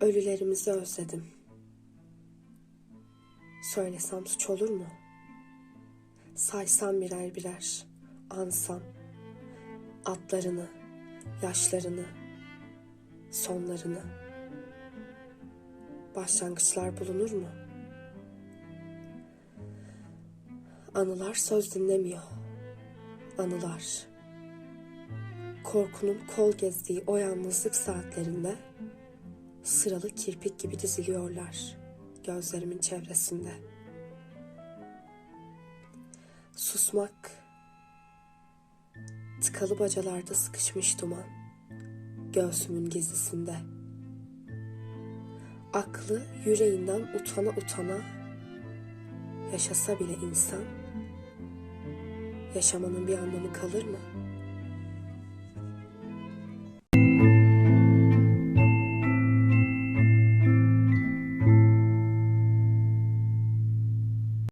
Ölülerimizi özledim. Söylesem suç olur mu? Saysam birer birer, ansam. Adlarını, yaşlarını, sonlarını. Başlangıçlar bulunur mu? Anılar söz dinlemiyor. Anılar. Korkunun kol gezdiği o yalnızlık saatlerinde sıralı kirpik gibi diziliyorlar gözlerimin çevresinde. Susmak, tıkalı bacalarda sıkışmış duman, göğsümün gizlisinde. Aklı yüreğinden utana utana, yaşasa bile insan, yaşamanın bir anlamı kalır mı?